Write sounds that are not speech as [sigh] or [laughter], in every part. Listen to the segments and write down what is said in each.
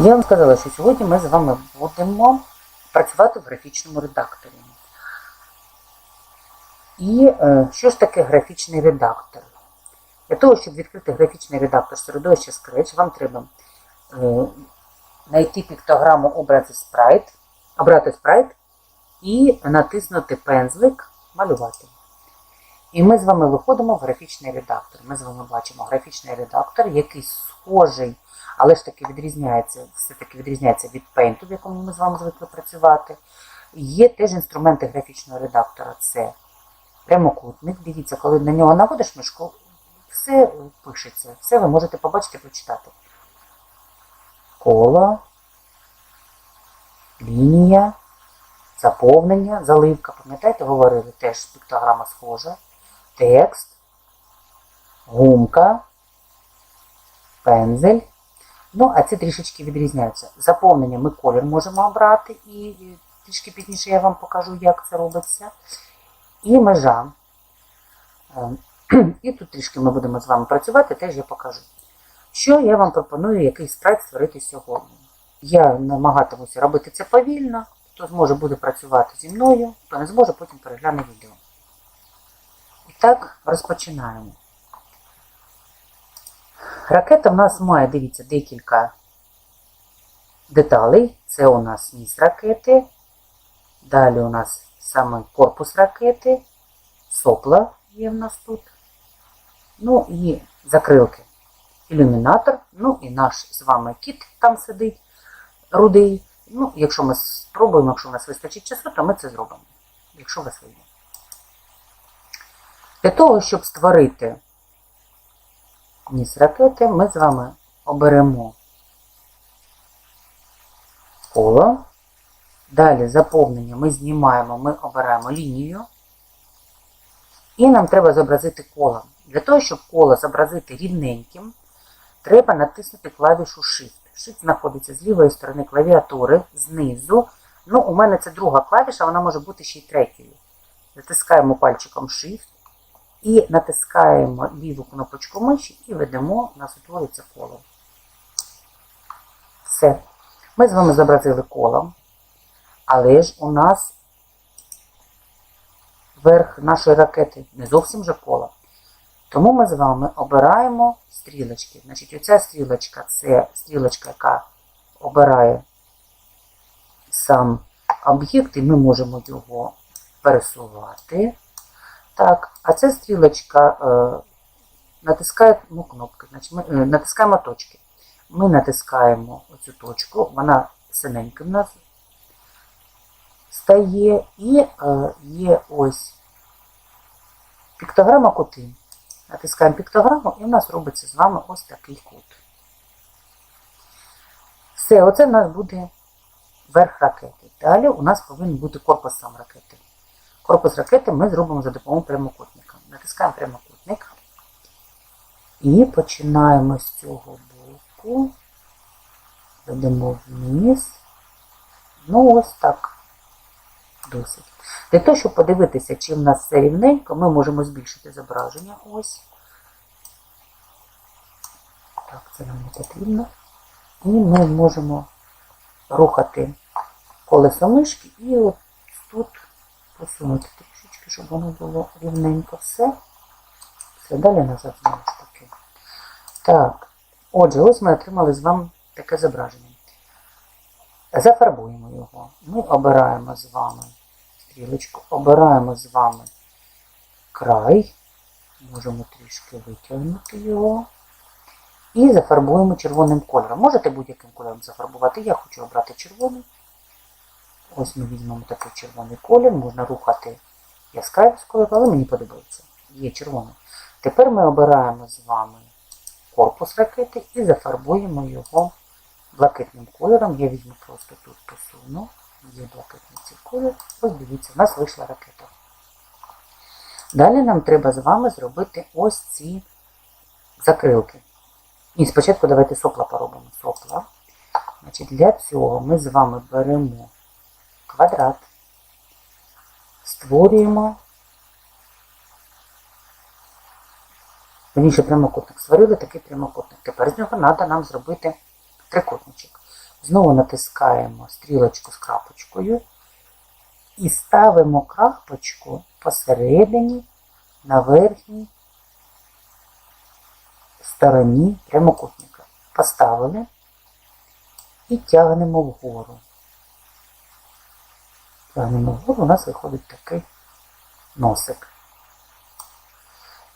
Я вам сказала, що сьогодні ми з вами будемо працювати в графічному редакторі. І е, що ж таке графічний редактор? Для того, щоб відкрити графічний редактор середовища Scratch, вам треба е, знайти піктограму образи спрайт, обрати спрайт і натиснути пензлик малювати. І ми з вами виходимо в графічний редактор. Ми з вами бачимо графічний редактор, який схожий, але ж таки відрізняється, все-таки відрізняється від Paint, в якому ми з вами звикли працювати. Є теж інструменти графічного редактора. Це прямокутник. Дивіться, коли на нього наводиш мишку, все пишеться, все ви можете побачити, прочитати. Коло, лінія, заповнення, заливка. Пам'ятаєте, говорили теж піктограма схожа. Текст, гумка, пензель. Ну, а ці трішечки відрізняються. Заповнення ми колір можемо обрати, і трішки пізніше я вам покажу, як це робиться. І межа. Ем, [clears throat] І тут трішки ми будемо з вами працювати, теж я покажу. Що я вам пропоную, який спрайт створити сьогодні. Я намагатимуся робити це повільно. Хто зможе буде працювати зі мною, хто не зможе, потім перегляне відео. Так, розпочинаємо. Ракета в нас має, дивіться, декілька деталей. Це у нас ніс ракети. Далі у нас саме корпус ракети, сопла є в нас тут. Ну і закрилки. Ілюмінатор, ну і наш з вами кіт там сидить, рудий. Ну, якщо ми спробуємо, якщо в нас вистачить часу, то ми це зробимо. Якщо у вас вийде. Для того, щоб створити ніс ракети, ми з вами оберемо коло. Далі заповнення ми знімаємо, ми обираємо лінію. І нам треба зобразити коло. Для того, щоб коло зобразити рівненьким, треба натиснути клавішу Shift. Shift знаходиться з лівої сторони клавіатури, знизу. Ну, у мене це друга клавіша, вона може бути ще й третьою. Затискаємо пальчиком Shift і натискаємо ліву кнопочку миші і ведемо, у нас утворюється коло. Все. Ми з вами зобразили коло, але ж у нас верх нашої ракети не зовсім же коло. Тому ми з вами обираємо стрілочки. Значить, оця стрілочка це стрілочка, яка обирає сам об'єкт, і ми можемо його пересувати. Так, а ця стрілочка е, натискає ну, кнопки, значить ми е, натискаємо точки. Ми натискаємо оцю точку, вона синенька в нас стає, і е, є ось піктограма кути. Натискаємо піктограму і в нас робиться з вами ось такий кут. Все, оце в нас буде верх ракети. Далі у нас повинен бути корпус сам ракети. Корпус ракети ми зробимо за допомогою прямокутника. Натискаємо прямокутник і починаємо з цього боку, ведемо вниз. Ну, ось так. Досить. Для того, щоб подивитися, чи в нас все рівненько, ми можемо збільшити зображення. Ось. Так, це нам не потрібно. І ми можемо рухати колесо мишки і от тут посунути трішечки, щоб воно було рівненько все. Все, далі назад знову ж таки. Так, отже, ось ми отримали з вами таке зображення. Зафарбуємо його. Ми обираємо з вами стрілочку, обираємо з вами край, можемо трішки витягнути його. І зафарбуємо червоним кольором. Можете будь-яким кольором зафарбувати. Я хочу обрати червоний. Ось ми візьмемо такий червоний колір, можна рухати яскравість кольору, але мені подобається. Є червоний. Тепер ми обираємо з вами корпус ракети і зафарбуємо його блакитним кольором. Я візьму просто тут посуну. Є блакитний цей колір. Ось дивіться, у нас вийшла ракета. Далі нам треба з вами зробити ось ці закрилки. І спочатку давайте сопла поробимо. Сопла. Значить, Для цього ми з вами беремо квадрат, створюємо. Верніше прямокутник. Створили такий прямокутник. Тепер з нього треба нам зробити трикутничок. Знову натискаємо стрілочку з крапочкою і ставимо крапочку посередині на верхній стороні прямокутника. Поставили і тягнемо вгору. Тягнемо вгору, у нас виходить такий носик.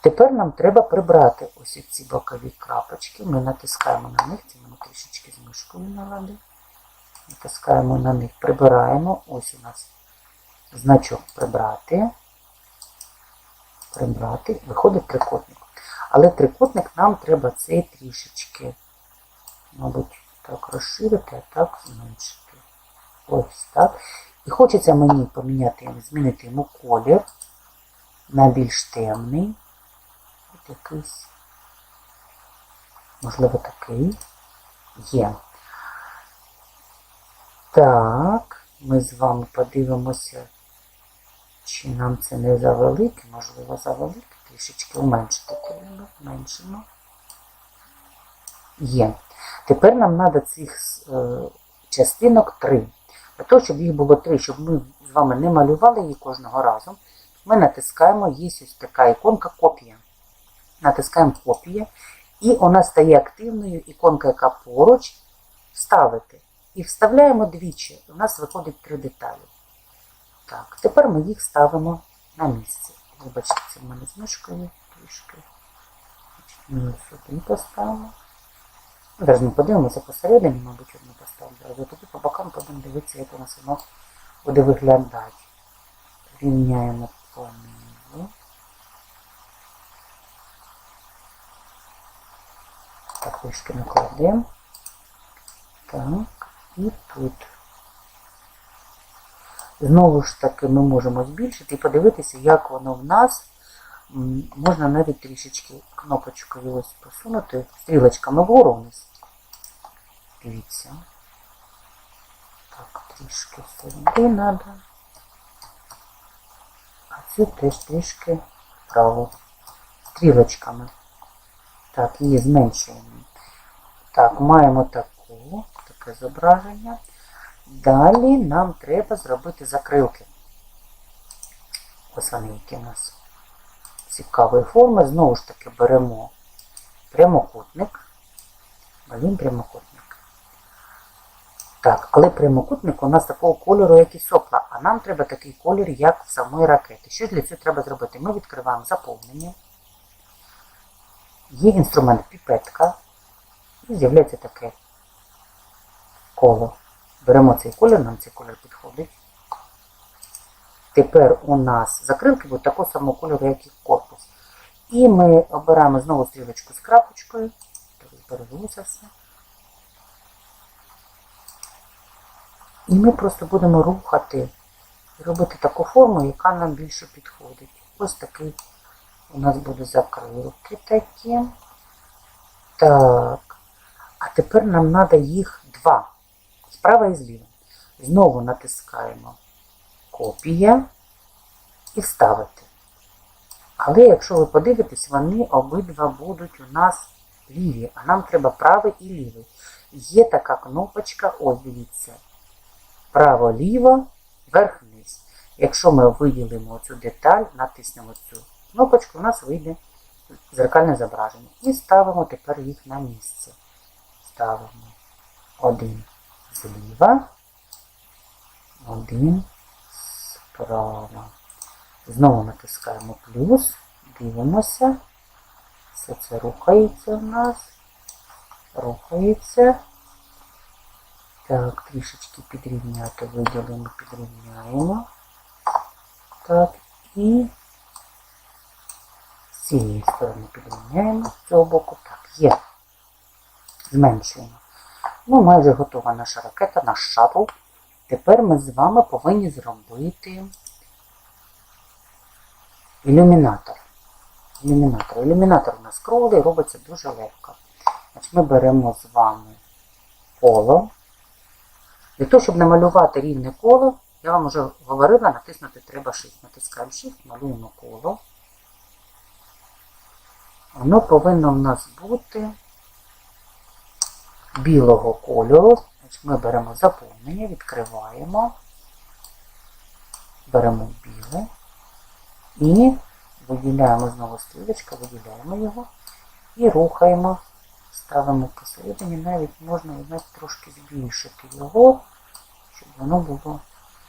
Тепер нам треба прибрати ось ці бокові крапочки. Ми натискаємо на них, це ми трішечки з мишкою налади. Натискаємо на них, прибираємо. Ось у нас значок прибрати. Прибрати. Виходить трикутник. Але трикутник нам треба цей трішечки, мабуть, так розширити, а так зменшити. Ось так. І хочеться мені поміняти, змінити йому колір на більш темний. От якийсь, можливо, такий є. Так, ми з вами подивимося, чи нам це не завелике, можливо, завелике, трішечки уменшити колір, зменшимо. Є. Тепер нам треба цих е, частинок три. Того, щоб їх було три, щоб ми з вами не малювали її кожного разу, ми натискаємо, є ось така іконка копія. Натискаємо копія, і нас стає активною іконка, яка поруч вставити. І вставляємо двічі. У нас виходить три деталі. Так, тепер ми їх ставимо на місце. Вибачте, це в мене з мишкою трішки. Ми сюди поставимо. Зараз ми подивимося посередині, мабуть, одну поставимо зразу. Тоді по бокам будемо дивитися, як у нас воно буде виглядати. Рівняємо понизу. Так, трішки накладемо. Так, і тут. Знову ж таки ми можемо збільшити і подивитися, як воно в нас. Можна навіть трішечки кнопочкою ось посунути, стрілочками вгору вниз. Дивіться. Так, трішки сюди треба. А цю теж трішки вправо. Стрілочками. Так, її зменшуємо. Так, маємо таку, таке зображення. Далі нам треба зробити закрилки. Ось вони які у нас цікавої форми. Знову ж таки беремо прямокутник. Малюємо прямокутник. Так, але прямокутник у нас такого кольору, як і сопла, а нам треба такий колір, як в самої ракети. Що для цього треба зробити? Ми відкриваємо заповнення. Є інструмент піпетка. І з'являється таке коло. Беремо цей колір, нам цей колір підходить. Тепер у нас закрилки будуть такого самого кольору, як і корпус. І ми обираємо знову стрілочку з крапочкою. Так, збереглося все. І ми просто будемо рухати і робити таку форму, яка нам більше підходить. Ось такий у нас буде закрилки такі. Так. А тепер нам треба їх два. Справа і зліва. Знову натискаємо копія і вставити. Але якщо ви подивитесь, вони обидва будуть у нас ліві, а нам треба правий і лівий. Є така кнопочка, ось дивіться, право-ліво, верх-вниз. Якщо ми виділимо цю деталь, натиснемо цю кнопочку, у нас вийде зеркальне зображення. І ставимо тепер їх на місце. Ставимо один зліва, один справа. Знову натискаємо плюс, дивимося. Все це рухається в нас. Рухається. Так, трішечки підрівняти, виділимо, підрівняємо. Так, і з цієї сторони підрівняємо, з цього боку. Так, є. Зменшуємо. Ну, майже готова наша ракета, наш шаттл. Тепер ми з вами повинні зробити ілюмінатор. Ілюмінатор. Ілюмінатор у нас круглий, робиться дуже легко. Значить, Ми беремо з вами коло. Для того, щоб намалювати рівне коло, я вам вже говорила, натиснути треба Shift. Натискаємо Shift, малюємо коло. Воно повинно в нас бути білого кольору. Ми беремо заповнення, відкриваємо, беремо біле і виділяємо знову стрілочка, виділяємо його і рухаємо, ставимо посередині, навіть можна навіть трошки збільшити його, щоб воно було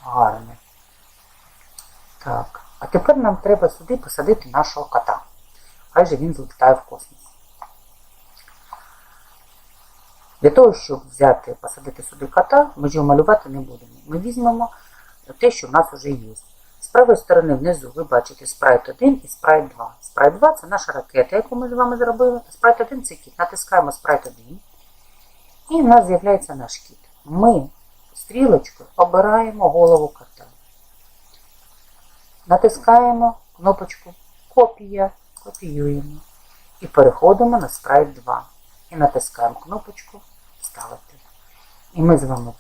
гарне. Так, а тепер нам треба сюди посадити нашого кота. Хай же він злітає в космос. Для того, щоб взяти, посадити сюди кота, ми його малювати не будемо. Ми візьмемо те, що в нас вже є. Правої сторони внизу ви бачите спрайт 1 і спрайт 2. Спрайт 2 це наша ракета, яку ми з вами зробили. Спрайт 1 це кіт. Натискаємо спрайт 1. І в нас з'являється наш кіт. Ми стрілочкою обираємо голову кота. Натискаємо кнопочку Копія, копіюємо. І переходимо на спрайт 2. І натискаємо кнопочку Вставити. І ми з вами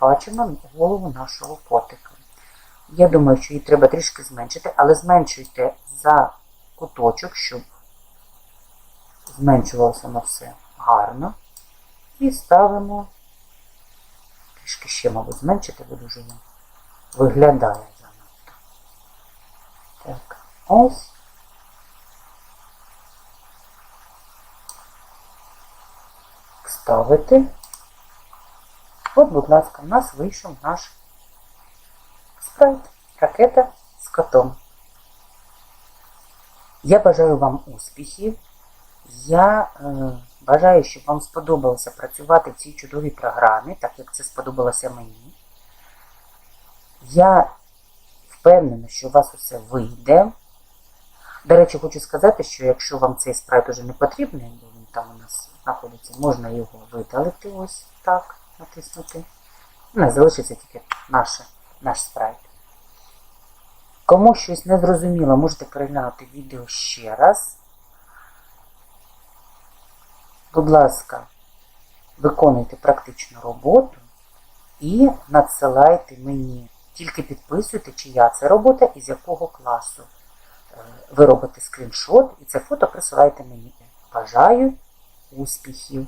бачимо голову нашого котика. Я думаю, що її треба трішки зменшити, але зменшуйте за куточок, щоб зменшувалося на все гарно. І ставимо трішки ще, мабуть, зменшити, бо дуже виглядає занадто. Так, ось. Вставити. От, будь ласка, у нас вийшов наш спрайт, ракета з котом. Я бажаю вам успіхів. Я е, бажаю, щоб вам сподобалося працювати в цій чудовій програмі, так як це сподобалося мені. Я впевнена, що у вас усе вийде. До речі, хочу сказати, що якщо вам цей спрайт уже не потрібний, бо він там у нас знаходиться, можна його видалити ось так, натиснути. У нас залишиться тільки наше, наш спрайт. Кому щось не зрозуміло, можете переглянути відео ще раз. Будь ласка, виконуйте практичну роботу і надсилайте мені. Тільки підписуйте, чия це робота і з якого класу. Е, Ви робите скріншот і це фото присилайте мені. Бажаю успіхів!